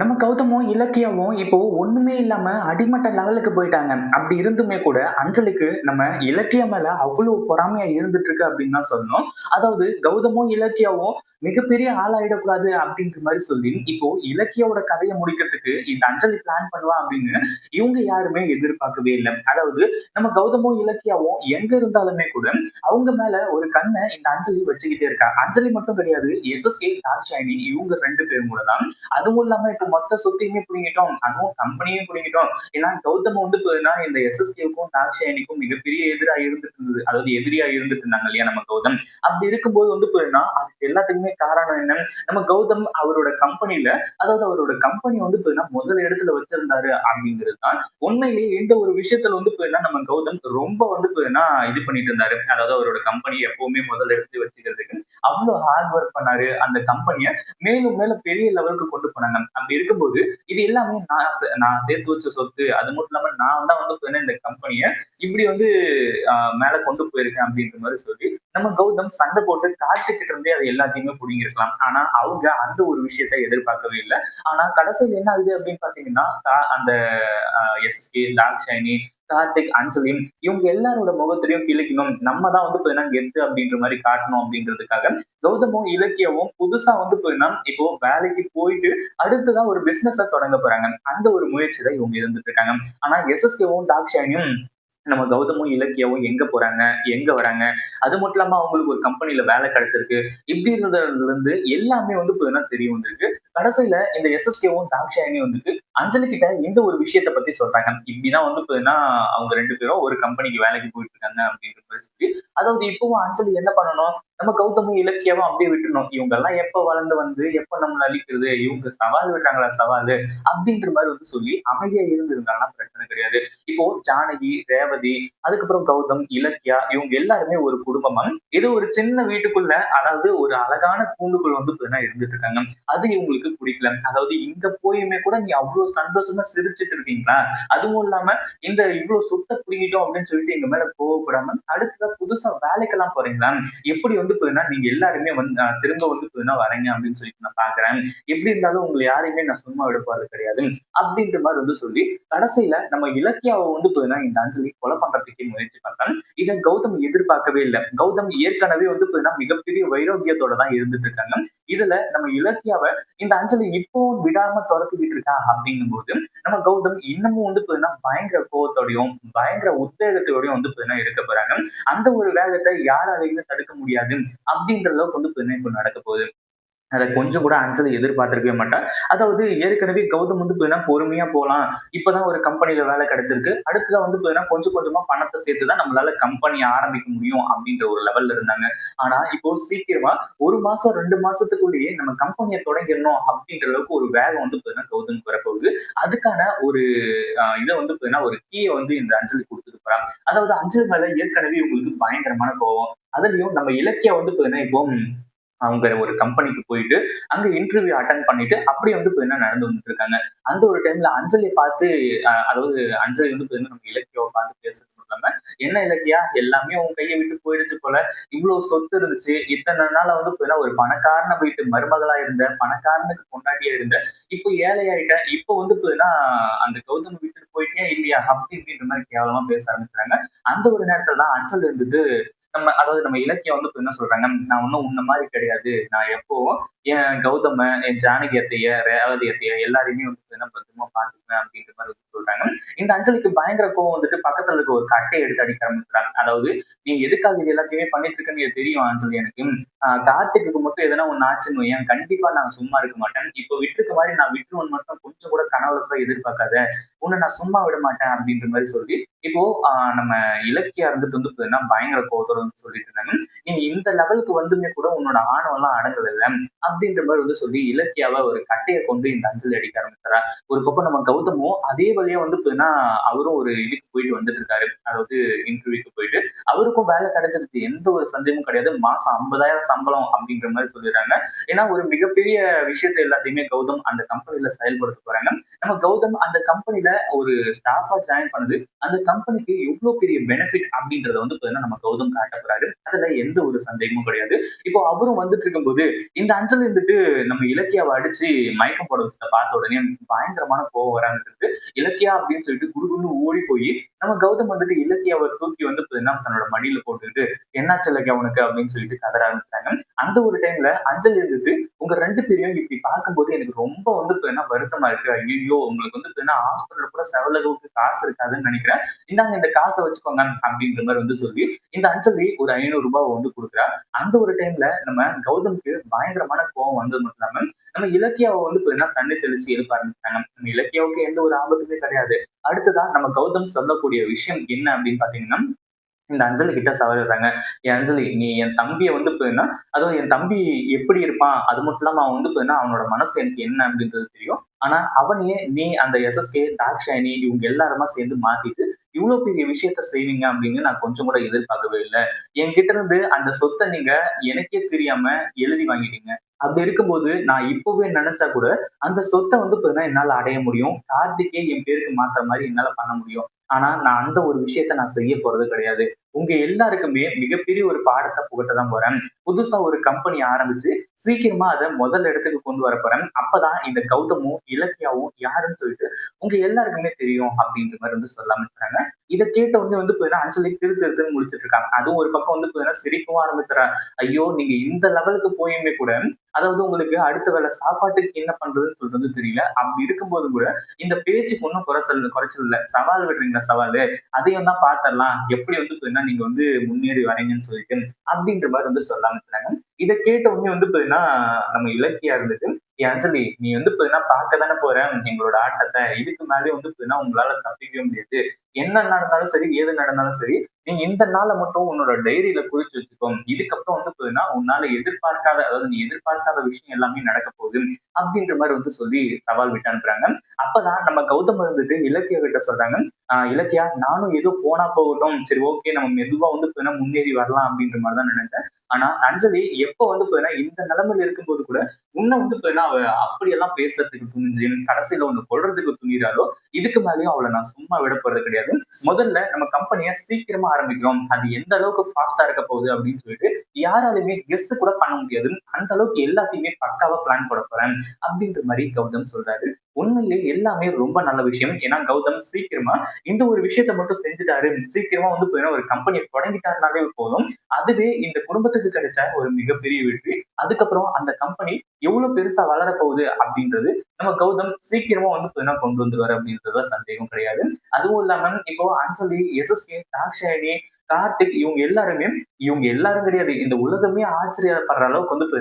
நம்ம கௌதமும் இலக்கியமும் இப்போ ஒண்ணுமே இல்லாம அடிமட்ட லெவலுக்கு போயிட்டாங்க. அப்படி இருந்துமே கூட அஞ்சலுக்கு நம்ம இலக்கியம் மேல அவ்வளவு பொறாமையா இருந்துட்டு இருக்கு அப்படின்னு தான் சொல்லணும். அதாவது கௌதமும் இலக்கியாவும் மிகப்பெரிய ஆளாயிடக்கூடாது அப்படின்ற மாதிரி சொல்லி இப்போ இலக்கியோட கதையை முடிக்கிறதுக்கு இந்த அஞ்சலி பிளான் பண்ணுவா அப்படின்னு இவங்க யாருமே எதிர்பார்க்கவே இல்லை. அதாவது நம்ம கௌதமும் இலக்கியாவும் எங்க இருந்தாலுமே கூட அவங்க மேல ஒரு கண்ணை இந்த அஞ்சலி வச்சுக்கிட்டே இருக்கா. அஞ்சலி மட்டும் கிடையாது எஸ் எஸ் தாட்சாயினி இவங்க ரெண்டு பேரும் கூட தான். அதுவும் இல்லாம இப்ப மொத்த சொத்தையுமே பிடிங்கிட்டோம். அதுவும் கம்பெனியும் பிடிங்கிட்டோம். ஏன்னா கௌதம் வந்து போதுனா இந்த எஸ்எஸ்கேவுக்கும் தாக்ஷாயணிக்கும் மிகப்பெரிய எதிரா இருந்துட்டு இருந்தது. அதாவது எதிரியா இருந்துட்டு இருந்தாங்க இல்லையா நம்ம கௌதம்? அப்படி இருக்கும்போது வந்து போதுனா அதுக்கு எல்லாத்துக்குமே காரணம் என்ன? நம்ம கௌதம் அவரோட கம்பெனில அதாவது அவரோட கம்பெனி வந்து போதுனா முதல் இடத்துல வச்சிருந்தாரு அப்படிங்கிறது தான் உண்மையிலேயே இந்த ஒரு விஷயத்துல வந்து போதுனா நம்ம கௌதம் ரொம்ப வந்து போதுனா இது பண்ணிட்டு இருந்தாரு. அதாவது அவரோட கம்பெனி எப்பவுமே முதல் இடத்துல வச்சுக்கிறதுக்கு. அவ்வளவு ஹார்ட் ஒர்க் பண்ணாரு. அந்த கம்பெனியை மேலும் மேலும் பெரிய லெவலுக்கு கொண்டு போனாங்க. அப்படி இருக்கும்போது இது எல்லாமே நான் நான் சேர்த்து வச்ச சொத்து அது மட்டும் இல்லாம நான் தான் வந்து இந்த கம்பெனியை இப்படி வந்து ஆஹ், மேல கொண்டு போயிருக்கேன் அப்படின்ற மாதிரி சொல்லி நம்ம கௌதம் சண்டை போட்டு காத்துக்கிட்டு இருந்தே அது எல்லாத்தையுமே புடிங்கிருக்கலாம் ஆனா அவங்க அந்த ஒரு விஷயத்த எதிர்பார்க்கவே இல்லை. ஆனா கடைசியில் என்ன ஆகுது அப்படின்னு பாத்தீங்கன்னா அந்த அந்த எஸ்எஸ்கே ஷைனி கார்த்திக் அஞ்சலியும் இவங்க எல்லாரோட முகத்திலையும் கிழிக்கணும். நம்ம தான் வந்து பார்த்தீங்கன்னா கெத்து அப்படின்ற மாதிரி காட்டணும் அப்படின்றதுக்காக கௌதமும் இலக்கியமும் புதுசா வந்து போயினா இப்போ வேலைக்கு போயிட்டு அடுத்ததான் ஒரு பிசினஸ் தொடங்க போறாங்க. அந்த ஒரு முயற்சி தான் இவங்க இருந்துட்டு இருக்காங்க. ஆனா எஸ்எஸ்கேவும் டாக்ஷானியும் நம்ம கௌதமும் இலக்கியாவும் எங்க போறாங்க? எங்க வராங்க? அது மட்டும் இல்லாம அவங்களுக்கு ஒரு கம்பெனில வேலை கிடைச்சிருக்கு. இப்படி இருந்ததுல இருந்து எல்லாமே வந்து பார்த்தீங்கன்னா தெரிய வந்திருக்கு. கடைசியில இந்த எஸ்எஸ்கேவும் தாக்ஷாயனியும் வந்துட்டு அஞ்சலி கிட்ட இந்த ஒரு விஷயத்த பத்தி சொல்றாங்க. இப்படிதான் வந்து பார்த்தீங்கன்னா அவங்க ரெண்டு பேரும் ஒரு கம்பெனிக்கு வேலைக்கு போயிட்டு இருக்காங்க அப்படின்ற மாதிரி சொல்லி அதாவது இப்பவும் அஞ்சலி என்ன பண்ணணும்? நம்ம கௌதமும் இலக்கியமும் அப்படியே விட்டுணும் இவங்க எல்லாம் எப்ப வளர்ந்து வந்து எப்ப நம்மள அழிக்கிறது? இவங்க சவால் விட்டாங்களா சவால்? அப்படின்ற மாதிரி வந்து சொல்லி அமைதியா இருந்திருந்தாங்கன்னா பிரச்சனை கிடையாது. இப்போ ஜானகி ரேவதி அதுக்கப்புறம் கௌதம் இலக்கியா இவங்க எல்லாருமே ஒரு குடும்பமா இது ஒரு சின்ன வீட்டுக்குள்ள அதாவது ஒரு அழகான கூண்டுக்குள் வந்து இருந்துட்டு இருக்காங்க. அது இவங்களுக்கு பிடிக்கல. அதாவது இங்க போயுமே கூட நீ அவ்வளவு சந்தோஷமா சிரிச்சுட்டு இருக்கீங்களா? அதுவும் இல்லாம இந்த இவ்வளவு சுத்த பிடிக்கிட்டோம் அப்படின்னு சொல்லிட்டு எங்க மேல கோவப்படாம அடுத்ததா புதுசா வேலைக்கெல்லாம் போறீங்களா? எப்படி வந்து நீங்க எல்லாருமே வந்து திரும்ப வந்து போதுன்னா வரீங்க அப்படின்னு சொல்லிட்டு நான் பாக்குறேன். எப்படி இருந்தாலும் உங்களை யாரையுமே நான் சும்மா விட கிடையாது. அப்படின்ற மாதிரி வந்து சொல்லி கடைசியில நம்ம இலக்கியாவை வந்து போதுன்னா இந்த அஞ்சலி கொலை பண்றதுக்கு முயற்சி பண்றாங்க இதை கௌதம் எதிர்பார்க்கவே இல்லை. கௌதம் ஏற்கனவே வந்து போதுன்னா மிகப்பெரிய வைரோக்கியத்தோட தான் இருந்துட்டு இருக்காங்க. இதுல நம்ம இலக்கியாவை இந்த அஞ்சலி இப்பவும் விடாம துரத்திக்கிட்டு இருக்கா அப்படின்னு அப்படிங்கும் போது நம்ம கௌதம் இன்னமும் வந்து பார்த்தீங்கன்னா பயங்கர கோவத்தோடையும் பயங்கர உத்வேகத்தோடையும் வந்து பார்த்தீங்கன்னா எடுக்க போறாங்க. அந்த ஒரு வேகத்தை யாராலையுமே தடுக்க முடியாது அப்படின்ற அளவுக்கு வந்து பார்த்தீங்கன்னா இப்போ நடக்க போகுது. அதை கொஞ்சம் கூட அஞ்சலி எதிர்பார்த்திருக்கவே மாட்டான் அதாவது ஏற்கனவே கௌதம் வந்து பார்த்தீங்கன்னா பொறுமையா போகலாம் இப்பதான் ஒரு கம்பெனியில வேலை கிடைச்சிருக்கு. அடுத்ததான் வந்து பார்த்தீங்கன்னா கொஞ்சம் கொஞ்சமா பணத்தை சேர்த்து தான் நம்மளால கம்பெனி ஆரம்பிக்க முடியும் அப்படின்ற ஒரு லெவல்ல இருந்தாங்க. ஆனா இப்போ சீக்கிரமா ஒரு மாசம் ரெண்டு மாசத்துக்குள்ளேயே நம்ம கம்பெனியை தொடங்கிடணும் அப்படின்ற அளவுக்கு ஒரு வேகம் வந்து பார்த்தீங்கன்னா கௌதம் வரப்போகுது அதுக்கான ஒரு இதை வந்து பார்த்தீங்கன்னா ஒரு கீயை வந்து இந்த அஞ்சலி கொடுத்துட்டு போறான் அதாவது அஞ்சலி மேல ஏற்கனவே உங்களுக்கு பயங்கரமான கோவம். அதுலயும் நம்ம இலக்கியம் வந்து பார்த்தீங்கன்னா இப்போ அவங்க ஒரு கம்பெனிக்கு போயிட்டு அங்க இன்டர்வியூ அட்டன் பண்ணிட்டு அப்படியே வந்து பார்த்தீங்கன்னா நடந்து வந்துட்டு இருக்காங்க அந்த ஒரு டைம்ல அஞ்சலியை பார்த்து அதாவது அஞ்சலி வந்து பார்த்தீங்கன்னா நம்ம இலக்கியாவை பார்த்து பேசுறது இல்லாம என்ன இலக்கியா? எல்லாமே உன் கையை விட்டு போயிடுச்சு போல. இவ்வளவு சொத்து இருந்துச்சு. இத்தனை நாளா வந்து பார்த்தீங்கன்னா ஒரு பணக்காரன வீட்டு மருமகளா இருந்த பணக்காரனுக்கு கொண்டாடியா இருந்த இப்போ ஏழையாயிட்ட இப்போ வந்து பார்த்தீங்கன்னா அந்த கௌதம் வீட்டுக்கு போயிட்டே இல்லையா? அப்படி இப்படின்ற மாதிரி கேவலமா பேச ஆரம்பிச்சாங்க அந்த ஒரு நேரத்துல தான் அஞ்சல் இருந்துட்டு நம்ம அதாவது நம்ம இலக்கியம் வந்து இப்போ என்ன சொல்றாங்க நான் ஒன்னும் உன்ன மாதிரி கிடையாது. நான் எப்போ என் கௌதம என் ஜானகி அத்தைய ரேவதி அத்தைய எல்லாரையுமே வந்து என்ன பத்திரமா பாத்துக்குவேன் அப்படின்ற மாதிரி வந்து சொல்றாங்க. இந்த அஞ்சலிக்கு பயங்கர கோவம் வந்துட்டு பக்கத்துல இருக்க ஒரு கட்டை எடுத்து அடிக்க ஆரம்பிக்கிறாங்க அதாவது நீ எதுக்காக இது எல்லாத்தையுமே பண்ணிட்டு இருக்கேன்னு எனக்கு தெரியும் அஞ்சலி எனக்கு. ஆஹ் கார்த்திக்கு மட்டும் எதனா ஒண்ணு ஆச்சுன்னு ஏன் கண்டிப்பா நான் சும்மா இருக்க மாட்டேன். இப்போ விட்டுருக்க மாதிரி நான் விட்டுருவன் மட்டும் கொஞ்சம் கூட கனவுல கூட எதிர்பார்க்காத உன்னை நான் சும்மா விட மாட்டேன் அப்படின்ற மாதிரி சொல்லி இப்போ ஆஹ் நம்ம இலக்கியா இருந்துட்டு வந்து பார்த்தீங்கன்னா பயங்கர கோவத்தோட வந்து சொல்லிட்டு இருந்தாங்க. நீ இந்த லெவலுக்கு வந்துமே கூட உன்னோட ஆணவம் எல்லாம் அடங்கல அப்படின்ற மாதிரி வந்து சொல்லி இலக்கியாவை ஒரு கட்டையை கொண்டு இந்த அஞ்சலி அடிக்க ஆரம்பிச்சாரா ஒரு பக்கம் நம்ம கௌதமும் அதே வழியா வந்து பார்த்தீங்கன்னா அவரும் ஒரு இதுக்கு போயிட்டு வந்துட்டு இருக்காரு. அதாவது இன்டர்வியூக்கு போயிட்டு. அவருக்கும் வேலை கிடைச்சிருச்சு. எந்த ஒரு சந்தேகமும் கிடையாது. மாசம் ஐம்பதாயிரம் சம்பளம் அப்படின்ற மாதிரி சொல்லிடுறாங்க. ஏன்னா ஒரு மிகப்பெரிய விஷயத்தை எல்லாத்தையுமே கௌதம் அந்த கம்பெனில செயல்படுத்த போறாங்க. நம்ம கௌதம் அந்த கம்பெனில ஒரு ஸ்டாஃபா ஜாயின் பண்ணது. அந்த கம்பெனிக்கு எவ்வளவு பெரிய பெனிஃபிட் அப்படின்றத வந்து பாத்தீங்கன்னா நம்ம கௌதம் காட்ட போறாரு? அதுல எந்த ஒரு சந்தேகமும் கிடையாது. இப்போ அவரும் வந்துட்டு இருக்கும்போது இந்த அஞ்சல் இருந்துட்டு நம்ம இலக்கியாவை அடிச்சு மயக்கம் போட பார்த்த உடனே பயங்கரமான கோவம் வர ஆரம்பிச்சிருக்கு இலக்கியா அப்படின்னு சொல்லிட்டு குடுகுன்னு ஓடி போய் நம்ம கௌதம் வந்துட்டு இலக்கியாவை தூக்கி வந்து தன்னோட மடியில போட்டுக்கிட்டு என்னாச்சு இலக்கியா உனக்கு? அப்படின்னு சொல்லிட்டு கதற ஆரம்பிச்சாங்க. அந்த ஒரு டைம்ல அஞ்சல் இருந்துட்டு உங்க ரெண்டு பேரையும் இப்படி பார்க்கும்போது எனக்கு ரொம்ப வந்து என்ன வருத்தமா இருக்கு ஐயோ உங்களுக்கு வந்து ஹாஸ்பிட்டல் கூட செவலகுக்கு காசு இருக்காதுன்னு நினைக்கிறேன். இந்தாங்க இந்த காசை வச்சுக்கோங்க அப்படின்ற மாதிரி வந்து சொல்லி இந்த அஞ்சலி ஒரு ஐநூறு ரூபாய் வந்து கொடுக்குறா அந்த ஒரு டைம்ல நம்ம கௌதம்க்கு பயங்கரமான கோவம் வந்தது மட்டும் இல்லாம நம்ம இலக்கியாவை வந்து பாத்தீங்கன்னா தண்ணி தெளிச்சு எழுப்ப ஆரம்பிச்சாங்க நம்ம இலக்கியாவுக்கு எந்த ஒரு ஆபத்துமே கிடையாது. அடுத்ததான் நம்ம கௌதம் சொல்லக்கூடிய விஷயம் என்ன அப்படின்னு பாத்தீங்கன்னா இந்த அஞ்சலி கிட்ட சவாலிடுறாங்க என் அஞ்சலி நீ என் தம்பியை வந்து போயின்னா அதுவும் என் தம்பி எப்படி இருப்பான்? அது மட்டும் இல்லாம அவன் வந்து போயின்னா அவனோட மனசு எனக்கு என்ன அப்படின்றது தெரியும். ஆனா அவனையே நீ அந்த எஸ்எஸ்கே தாக்ஷாயணி இவங்க எல்லாருமா சேர்ந்து மாத்திட்டு இவ்வளவு பெரிய விஷயத்த செய்வீங்க அப்படின்னு நான் கொஞ்சம் கூட எதிர்பார்க்கவே இல்லை. என்கிட்ட இருந்து அந்த சொத்தை நீங்க எனக்கே தெரியாம எழுதி வாங்கிட்டீங்க. அப்படி இருக்கும்போது நான் இப்பவே நினைச்சா கூட அந்த சொத்தை வந்து பார்த்தீங்கன்னா என்னால அடைய முடியும். கார்த்திகே என் பேருக்கு மாத்துற மாதிரி என்னால பண்ண முடியும். ஆனா நான் அந்த ஒரு விஷயத்த நான் செய்ய போறது கிடையாது. உங்க எல்லாருக்குமே மிகப்பெரிய ஒரு பாடத்தை புகட்ட தான் போறேன். புதுசா ஒரு கம்பெனி ஆரம்பிச்சு சீக்கிரமா அதை முதல் இடத்துக்கு கொண்டு வர போறேன். அப்பதான் இந்த கௌதமும் இலக்கியாவும் யாருன்னு சொல்லிட்டு உங்க எல்லாருக்குமே தெரியும் அப்படின்ற மாதிரி வந்து சொல்ல ஆரம்பிச்சாங்க இதை கேட்ட உடனே வந்து போயின்னா அஞ்சலி திரு திருத்துன்னு முடிச்சிட்டு இருக்காங்க. அதுவும் ஒரு பக்கம் வந்து போயின்னா சிரிக்கவும் ஆரம்பிச்சிடறா ஐயோ நீங்க இந்த லெவலுக்கு போயுமே கூட அதாவது உங்களுக்கு அடுத்த வேலை சாப்பாட்டுக்கு என்ன பண்றதுன்னு சொல்றது தெரியல. அப்படி இருக்கும்போது கூட இந்த பேச்சுக்கு ஒன்றும் குறைச்சல் குறைச்சல் இல்லை. சவால் விடுறீங்களா? சவாலு. அதையும் தான் பாத்திரலாம் எப்படி வந்து போயின்னா நீங்க வந்து முன்னேறி வரீங்கன்னு சொல்லிட்டு அப்படின்ற மாதிரி வந்து சொல்ல ஆரம்பிச்சாங்க இதை கேட்ட உடனே வந்து பாத்தீங்கன்னா நம்ம இலக்கியா இருந்துட்டு ஏன் அஞ்சலி நீ வந்து பாத்தீங்கன்னா பார்க்க தானே போற? எங்களோட ஆட்டத்தை இதுக்கு மேலே வந்து பாத்தீங்கன்னா உங்களால தப்பிக்கவே முடியாது. என்ன நடந்தாலும் சரி ஏது நடந்தாலும் சரி நீ இந்த நாளை மட்டும் உன்னோட டைரியில குறிச்சு வச்சுக்கோ இதுக்கப்புறம் வந்து போயின்னா உன்னால எதிர்பார்க்காத அதாவது நீ எதிர்பார்க்காத விஷயம் எல்லாமே நடக்க போகுது அப்படின்ற மாதிரி வந்து சொல்லி சவால் விட்டு அனுப்புறாங்க. அப்பதான் நம்ம கௌதம் இருந்துட்டு இலக்கிய கிட்ட சொல்றாங்க. ஆஹ் இலக்கியா நானும் ஏதோ போனா போகட்டும். சரி ஓகே நம்ம மெதுவா வந்து போயின்னா முன்னேறி வரலாம் அப்படின்ற மாதிரி தான் நினைச்சேன். ஆனா அஞ்சலி எப்ப வந்து போயினா இந்த நிலைமையில இருக்கும்போது கூட உன்னை வந்து போயினா அவ அப்படியெல்லாம் பேசுறதுக்கு துணிஞ்சு கடைசியில ஒண்ணு கொள்றதுக்கு துணிறாலோ இதுக்கு மேலேயும் அவளை நான் சும்மா விட போறது கிடையாது. முதல்ல நம்ம கம்பெனியை சீக்கிரமா ஆரம்பிக்கிறோம். அது எந்த அளவுக்கு ஃபாஸ்டா இருக்க போகுது அப்படின்னு சொல்லிட்டு யாராலுமே கெஸ் கூட பண்ண முடியாது. அந்த அளவுக்கு எல்லாத்தையுமே பக்காவா பிளான் போட போறேன் அப்படின்ற மாதிரி கௌதம் சொல்றாரு. உண்மையிலே எல்லாமே ரொம்ப நல்ல விஷயம். ஏன்னா கௌதம் சீக்கிரமா இந்த ஒரு விஷயத்த மட்டும் செஞ்சுட்டாரு. சீக்கிரமா வந்து போயின்னா ஒரு கம்பெனியை தொடங்கிட்டாருனாலே போதும். அதுவே இந்த குடும்பத்துக்கு கிடைச்ச ஒரு மிகப்பெரிய வெற்றி. அதுக்கப்புறம் அந்த கம்பெனி எவ்வளவு பெருசா வளர போகுது அப்படின்றது நம்ம கௌதம் சீக்கிரமா வந்து போயின்னா கொண்டு வந்துருவாரு அப்படின்றதுல சந்தேகம் கிடையாது. அதுவும் இல்லாம இப்போ அஞ்சலி எஸ்எஸ்கே தாக்ஷாயணி கார்த்திக் இவங்க எல்லாருமே இவங்க எல்லாரும் கிடையாது. இந்த உலகமே ஆச்சரியப்படுற அளவுக்கு வந்து